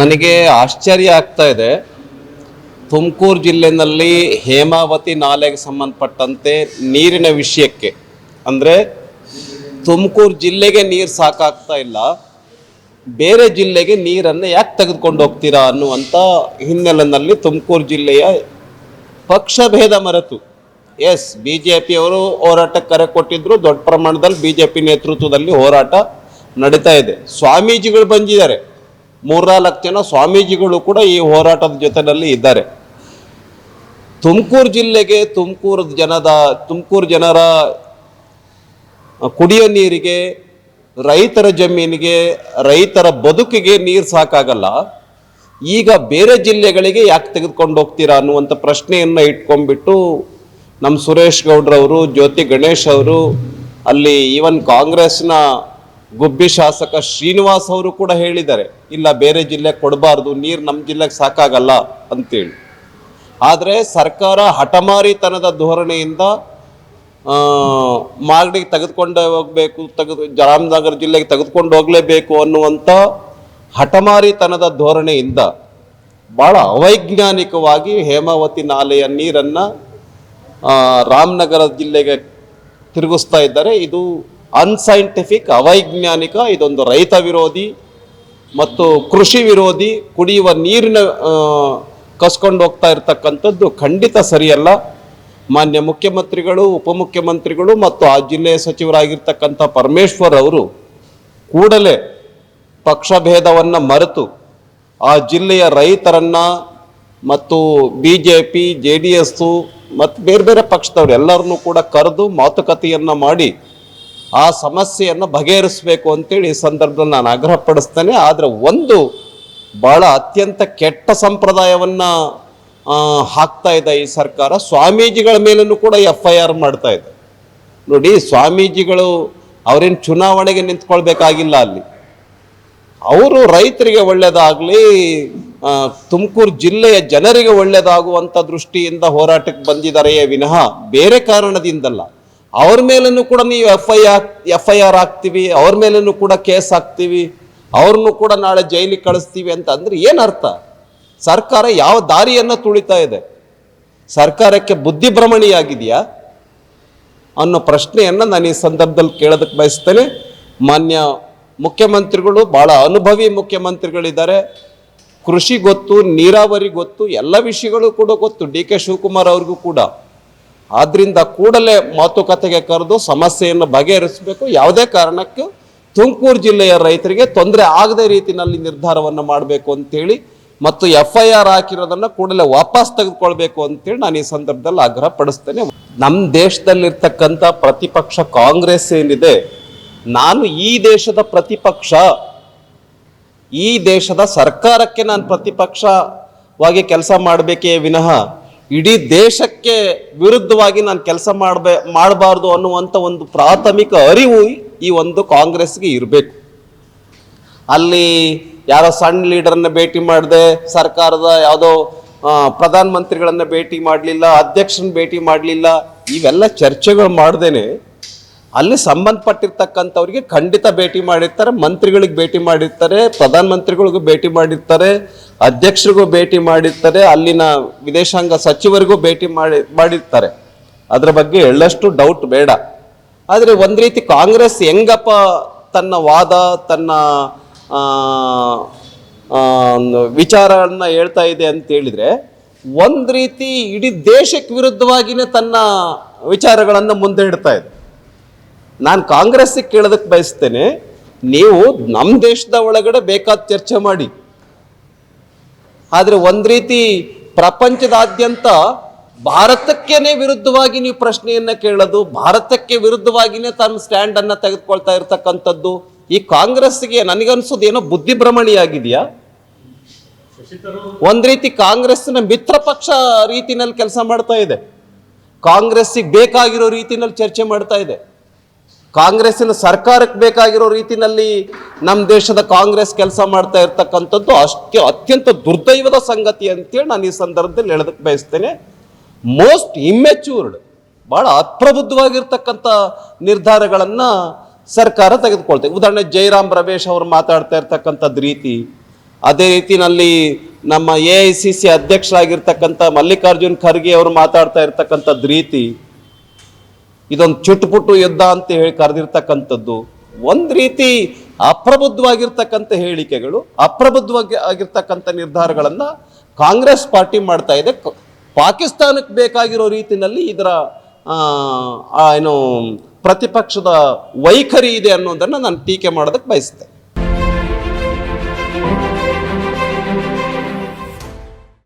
ನನಗೆ ಆಶ್ಚರ್ಯ ಆಗ್ತಾ ಇದೆ. ತುಮಕೂರು ಜಿಲ್ಲೆನಲ್ಲಿ ಹೇಮಾವತಿ ನಾಲೆಗೆ ಸಂಬಂಧಪಟ್ಟಂತೆ ನೀರಿನ ವಿಷಯಕ್ಕೆ. ಅಂದರೆ ತುಮಕೂರು ಜಿಲ್ಲೆಗೆ ನೀರು ಸಾಕಾಗ್ತಾ ಇಲ್ಲ. ಬೇರೆ ಜಿಲ್ಲೆಗೆ ನೀರನ್ನು ಯಾಕೆ ತೆಗೆದುಕೊಂಡು ಹೋಗ್ತೀರಾ ಅನ್ನುವಂಥ ಹಿನ್ನೆಲೆಯಲ್ಲಿ ತುಮಕೂರು ಜಿಲ್ಲೆಯ ಪಕ್ಷಭೇದ ಮರೆತು. ಎಸ್ ಬಿ ಜೆ ಪಿಯವರು ಹೋರಾಟಕ್ಕೆ ಕರೆ ಕೊಟ್ಟಿದ್ರು. ದೊಡ್ಡ ಪ್ರಮಾಣದಲ್ಲಿ ಬಿ ಜೆ ಪಿ ನೇತೃತ್ವದಲ್ಲಿ ಹೋರಾಟ ನಡೀತಾ ಇದೆ. ಸ್ವಾಮೀಜಿಗಳು ಬಂದಿದ್ದಾರೆ. ಮೂರ್ನಾಲ್ಕು ಜನ ಸ್ವಾಮೀಜಿಗಳು ಕೂಡ ಈ ಹೋರಾಟದ ಜೊತೆಯಲ್ಲಿ ಇದ್ದಾರೆ. ತುಮಕೂರು ಜಿಲ್ಲೆಗೆ ತುಮಕೂರು ಜನದ, ತುಮಕೂರು ಜನರ ಕುಡಿಯೋ ನೀರಿಗೆ, ರೈತರ ಜಮೀನಿಗೆ, ರೈತರ ಬದುಕಿಗೆ ನೀರು ಸಾಕಾಗಲ್ಲ. ಈಗ ಬೇರೆ ಜಿಲ್ಲೆಗಳಿಗೆ ಯಾಕೆ ತೆಗೆದುಕೊಂಡು ಹೋಗ್ತೀರಾ ಅನ್ನುವಂಥ ಪ್ರಶ್ನೆಯನ್ನು ಇಟ್ಕೊಂಡ್ಬಿಟ್ಟು ನಮ್ಮ ಸುರೇಶ್ ಗೌಡ್ರವರು, ಜ್ಯೋತಿ ಗಣೇಶ್ ಅವರು, ಅಲ್ಲಿ ಈವನ್ ಕಾಂಗ್ರೆಸ್ನ ಗುಬ್ಬಿ ಶಾಸಕ ಶ್ರೀನಿವಾಸ್ ಅವರು ಕೂಡ ಹೇಳಿದ್ದಾರೆ, ಇಲ್ಲ ಬೇರೆ ಜಿಲ್ಲೆಗೆ ಕೊಡಬಾರ್ದು, ನೀರು ನಮ್ಮ ಜಿಲ್ಲೆಗೆ ಸಾಕಾಗಲ್ಲ ಅಂತೇಳಿ. ಆದರೆ ಸರ್ಕಾರ ಹಠಮಾರಿತನದ ಧೋರಣೆಯಿಂದ ಮಾಗಡಿಗೆ ತೆಗೆದುಕೊಂಡು ಹೋಗಬೇಕು, ತೆಗೆದು ರಾಮನಗರ ಜಿಲ್ಲೆಗೆ ತೆಗೆದುಕೊಂಡು ಹೋಗಲೇಬೇಕು ಅನ್ನುವಂಥ ಹಠಮಾರಿತನದ ಧೋರಣೆಯಿಂದ ಭಾಳ ಅವೈಜ್ಞಾನಿಕವಾಗಿ ಹೇಮಾವತಿ ನಾಲೆಯ ನೀರನ್ನು ರಾಮನಗರ ಜಿಲ್ಲೆಗೆ ತಿರುಗಿಸ್ತಾ ಇದ್ದಾರೆ. ಇದು ಅನ್ಸೈಂಟಿಫಿಕ್ ಅವೈಜ್ಞಾನಿಕ, ಇದೊಂದು ರೈತ ವಿರೋಧಿ ಮತ್ತು ಕೃಷಿ ವಿರೋಧಿ ಕುಡಿಯುವ ನೀರಿನ ಕಸ್ಕೊಂಡು ಹೋಗ್ತಾ ಇರ್ತಕ್ಕಂಥದ್ದು ಖಂಡಿತ ಸರಿಯಲ್ಲ. ಮಾನ್ಯ ಮುಖ್ಯಮಂತ್ರಿಗಳು, ಉಪಮುಖ್ಯಮಂತ್ರಿಗಳು ಮತ್ತು ಆ ಜಿಲ್ಲೆಯ ಸಚಿವರಾಗಿರ್ತಕ್ಕಂಥ ಪರಮೇಶ್ವರ್ ಅವರು ಕೂಡಲೇ ಪಕ್ಷಭೇದವನ್ನು ಮರೆತು ಆ ಜಿಲ್ಲೆಯ ರೈತರನ್ನ ಮತ್ತು B J P J D S ಮತ್ತು ಬೇರೆ ಬೇರೆ ಪಕ್ಷದವ್ರು ಎಲ್ಲರನ್ನೂ ಕೂಡ ಕರೆದು ಮಾತುಕತೆಯನ್ನು ಮಾಡಿ ಆ ಸಮಸ್ಯೆಯನ್ನು ಬಗೆಹರಿಸಬೇಕು ಅಂತೇಳಿ ಈ ಸಂದರ್ಭದಲ್ಲಿ ನಾನು ಆಗ್ರಹ ಪಡಿಸ್ತೇನೆ. ಆದರೆ ಒಂದು ಭಾಳ ಅತ್ಯಂತ ಕೆಟ್ಟ ಸಂಪ್ರದಾಯವನ್ನು ಹಾಕ್ತಾ ಇದೆ ಈ ಸರ್ಕಾರ. ಸ್ವಾಮೀಜಿಗಳ ಮೇಲೂ ಕೂಡ ಎಫ್ ಐ ಆರ್ ಮಾಡ್ತಾ ಇದೆ. ನೋಡಿ, ಸ್ವಾಮೀಜಿಗಳು ಅವರೇನು ಚುನಾವಣೆಗೆ ನಿಂತ್ಕೊಳ್ಬೇಕಾಗಿಲ್ಲ ಅಲ್ಲಿ. ಅವರು ರೈತರಿಗೆ ಒಳ್ಳೆಯದಾಗಲಿ ತುಮಕೂರು ಜಿಲ್ಲೆಯ ಜನರಿಗೆ ಒಳ್ಳೆಯದಾಗುವಂಥ ದೃಷ್ಟಿಯಿಂದ ಹೋರಾಟಕ್ಕೆ ಬಂದಿದ್ದಾರೆಯೇ ವಿನಃ ಬೇರೆ ಕಾರಣದಿಂದಲ್ಲ. ಅವ್ರ ಮೇಲೂ ಕೂಡ ನೀವು F I R F I R ಹಾಕ್ತೀವಿ, ಅವ್ರ ಮೇಲೂ ಕೂಡ ಕೇಸ್ ಹಾಕ್ತೀವಿ, ಅವ್ರನ್ನು ಕೂಡ ನಾಳೆ ಜೈಲಿಗೆ ಕಳಿಸ್ತೀವಿ ಅಂತ ಅಂದರೆ ಏನರ್ಥ ಸರ್ಕಾರ ಯಾವ ದಾರಿಯನ್ನು ತುಳಿತಾ ಇದೆ? ಸರ್ಕಾರಕ್ಕೆ ಬುದ್ಧಿಭ್ರಮಣಿಯಾಗಿದೆಯಾ ಅನ್ನೋ ಪ್ರಶ್ನೆಯನ್ನು ನಾನು ಈ ಸಂದರ್ಭದಲ್ಲಿ ಕೇಳೋದಕ್ಕೆ ಬಯಸ್ತೇನೆ. ಮಾನ್ಯ ಮುಖ್ಯಮಂತ್ರಿಗಳು ಭಾಳ ಅನುಭವಿ ಮುಖ್ಯಮಂತ್ರಿಗಳಿದ್ದಾರೆ. ಕೃಷಿ ಗೊತ್ತು, ನೀರಾವರಿ ಗೊತ್ತು, ಎಲ್ಲ ವಿಷಯಗಳು ಕೂಡ ಗೊತ್ತು. ಡಿ ಕೆ ಶಿವಕುಮಾರ್ ಅವ್ರಿಗೂ ಕೂಡ. ಆದ್ರಿಂದ ಕೂಡಲೇ ಮಾತುಕತೆಗೆ ಕರೆದು ಸಮಸ್ಯೆಯನ್ನು ಬಗೆಹರಿಸಬೇಕು. ಯಾವುದೇ ಕಾರಣಕ್ಕೂ ತುಮಕೂರು ಜಿಲ್ಲೆಯ ರೈತರಿಗೆ ತೊಂದರೆ ಆಗದೇ ರೀತಿಯಲ್ಲಿ ನಿರ್ಧಾರವನ್ನು ಮಾಡಬೇಕು ಅಂತೇಳಿ ಮತ್ತು ಎಫ್ ಐ ಆರ್ ಹಾಕಿರೋದನ್ನು ಕೂಡಲೇ ವಾಪಸ್ ತೆಗೆದುಕೊಳ್ಬೇಕು ಅಂತೇಳಿ ನಾನು ಈ ಸಂದರ್ಭದಲ್ಲಿ ಆಗ್ರಹ ಪಡಿಸ್ತೇನೆ. ನಮ್ಮ ದೇಶದಲ್ಲಿರ್ತಕ್ಕಂಥ ಪ್ರತಿಪಕ್ಷ ಕಾಂಗ್ರೆಸ್ ಏನಿದೆ, ನಾನು ಈ ದೇಶದ ಪ್ರತಿಪಕ್ಷ, ಈ ದೇಶದ ಸರ್ಕಾರಕ್ಕೆ ನಾನು ಪ್ರತಿಪಕ್ಷವಾಗಿ ಕೆಲಸ ಮಾಡಬೇಕೇ ವಿನಃ ಇಡೀ ದೇಶಕ್ಕೆ ವಿರುದ್ಧವಾಗಿ ನಾನು ಕೆಲಸ ಮಾಡಬೇ ಮಾಡಬಾರ್ದು ಅನ್ನುವಂಥ ಒಂದು ಪ್ರಾಥಮಿಕ ಅರಿವು ಈ ಒಂದು ಕಾಂಗ್ರೆಸ್ಗೆ ಇರಬೇಕು. ಅಲ್ಲಿ ಯಾರೋ ಸಣ್ಣ ಲೀಡರನ್ನ ಭೇಟಿ ಮಾಡದೆ, ಸರ್ಕಾರದ ಯಾವುದೋ ಪ್ರಧಾನಮಂತ್ರಿಗಳನ್ನು ಭೇಟಿ ಮಾಡಲಿಲ್ಲ ಅಧ್ಯಕ್ಷನ ಭೇಟಿ ಮಾಡಲಿಲ್ಲ, ಇವೆಲ್ಲ ಚರ್ಚೆಗಳು ಮಾಡ್ದೇನೆ ಅಲ್ಲಿ ಸಂಬಂಧಪಟ್ಟಿರ್ತಕ್ಕಂಥವ್ರಿಗೆ ಖಂಡಿತ ಭೇಟಿ ಮಾಡಿರ್ತಾರೆ, ಮಂತ್ರಿಗಳಿಗೆ ಭೇಟಿ ಮಾಡಿರ್ತಾರೆ, ಪ್ರಧಾನಮಂತ್ರಿಗಳಿಗೂ ಭೇಟಿ ಮಾಡಿರ್ತಾರೆ, ಅಧ್ಯಕ್ಷರಿಗೂ ಭೇಟಿ ಮಾಡಿರ್ತಾರೆ, ಅಲ್ಲಿನ ವಿದೇಶಾಂಗ ಸಚಿವರಿಗೂ ಭೇಟಿ ಮಾಡಿ, ಮಾಡಿರ್ತಾರೆ. ಅದರ ಬಗ್ಗೆ ಎಳ್ಳಷ್ಟು ಡೌಟ್ ಬೇಡ. ಆದರೆ ಒಂದು ರೀತಿ ಕಾಂಗ್ರೆಸ್ ಹೆಂಗಪ್ಪ ತನ್ನ ವಾದ, ತನ್ನ ವಿಚಾರಗಳನ್ನ ಹೇಳ್ತಾ ಇದೆ ಅಂತ ಹೇಳಿದ್ರೆ, ಒಂದು ರೀತಿ ಇಡೀ ದೇಶಕ್ಕೆ ವಿರುದ್ಧವಾಗಿನೇ ತನ್ನ ವಿಚಾರಗಳನ್ನು ಮುಂದೆ ಇಡ್ತಾ ಇದೆ. ನಾನು ಕಾಂಗ್ರೆಸ್ಸಿಗೆ ಕೇಳೋದಕ್ಕೆ ಬಯಸ್ತೇನೆ, ನೀವು ನಮ್ಮ ದೇಶದ ಒಳಗಡೆ ಬೇಕಾದ ಚರ್ಚೆ ಮಾಡಿ. ಆದರೆ ಒಂದು ರೀತಿ ಪ್ರಪಂಚದಾದ್ಯಂತ ಭಾರತಕ್ಕೇನೆ ವಿರುದ್ಧವಾಗಿ ನೀವು ಪ್ರಶ್ನೆಯನ್ನ ಕೇಳೋದು, ಭಾರತಕ್ಕೆ ವಿರುದ್ಧವಾಗಿನೇ ತನ್ನ ಸ್ಟ್ಯಾಂಡ್ ಅನ್ನ ತೆಗೆದುಕೊಳ್ತಾ ಇರ್ತಕ್ಕಂಥದ್ದು, ಈ ಕಾಂಗ್ರೆಸ್ಗೆ ನನಗನ್ಸೋದು ಏನೋ ಬುದ್ಧಿಭ್ರಮಣಿಯಾಗಿದೆಯಾ? ಒಂದು ರೀತಿ ಕಾಂಗ್ರೆಸ್ನ ಮಿತ್ರ ಪಕ್ಷ ರೀತಿನಲ್ಲಿ ಕೆಲಸ ಮಾಡ್ತಾ ಇದೆ. ಕಾಂಗ್ರೆಸ್ಸಿಗೆ ಬೇಕಾಗಿರೋ ರೀತಿನಲ್ಲಿ ಚರ್ಚೆ ಮಾಡ್ತಾ ಇದೆ. ಕಾಂಗ್ರೆಸ್ಸಿನ ಸರ್ಕಾರಕ್ಕೆ ಬೇಕಾಗಿರೋ ರೀತಿನಲ್ಲಿ ನಮ್ಮ ದೇಶದ ಕಾಂಗ್ರೆಸ್ ಕೆಲಸ ಮಾಡ್ತಾ ಇರ್ತಕ್ಕಂಥದ್ದು ಅಷ್ಟೇ ಅತ್ಯಂತ ದುರ್ದೈವದ ಸಂಗತಿ ಅಂತೇಳಿ ನಾನು ಈ ಸಂದರ್ಭದಲ್ಲಿ ಹೇಳೋದಕ್ಕೆ ಬಯಸ್ತೇನೆ. ಮೋಸ್ಟ್ ಇಮ್ಮೆಚ್ಯೂರ್ಡ್ ಭಾಳ ಅಪ್ರಬುದ್ಧವಾಗಿರ್ತಕ್ಕಂಥ ನಿರ್ಧಾರಗಳನ್ನು ಸರ್ಕಾರ ತೆಗೆದುಕೊಳ್ತೇವೆ ಉದಾಹರಣೆ ಜೈರಾಮ್ ರಮೇಶ್ ಅವರು ಮಾತಾಡ್ತಾ ಇರ್ತಕ್ಕಂಥದ್ದು ರೀತಿ. ಅದೇ ರೀತಿನಲ್ಲಿ ನಮ್ಮ ಎ ಐ ಸಿ ಸಿ ಅಧ್ಯಕ್ಷರಾಗಿರ್ತಕ್ಕಂಥ ಮಲ್ಲಿಕಾರ್ಜುನ್ ಖರ್ಗೆ ಅವರು ಮಾತಾಡ್ತಾ ಇರ್ತಕ್ಕಂಥದ್ದು ರೀತಿ. ಇದೊಂದು ಚುಟುಪುಟು ಯುದ್ಧ ಅಂತ ಹೇಳಿ ಕರೆದಿರ್ತಕ್ಕಂಥದ್ದು. ಒಂದು ರೀತಿ ಅಪ್ರಬುದ್ಧವಾಗಿರ್ತಕ್ಕಂಥ ಹೇಳಿಕೆಗಳು, ಅಪ್ರಬುದ್ಧವಾಗಿ ಆಗಿರ್ತಕ್ಕಂಥ ನಿರ್ಧಾರಗಳನ್ನು ಕಾಂಗ್ರೆಸ್ ಪಾರ್ಟಿ ಮಾಡ್ತಾ ಇದೆ. ಪಾಕಿಸ್ತಾನಕ್ಕೆ ಬೇಕಾಗಿರೋ ರೀತಿಯಲ್ಲಿ ಇದರ ಏನು ಪ್ರತಿಪಕ್ಷದ ವೈಖರಿ ಇದೆ ಅನ್ನೋದನ್ನು ನಾನು ಟೀಕೆ ಮಾಡೋದಕ್ಕೆ ಬಯಸ್ತೇನೆ.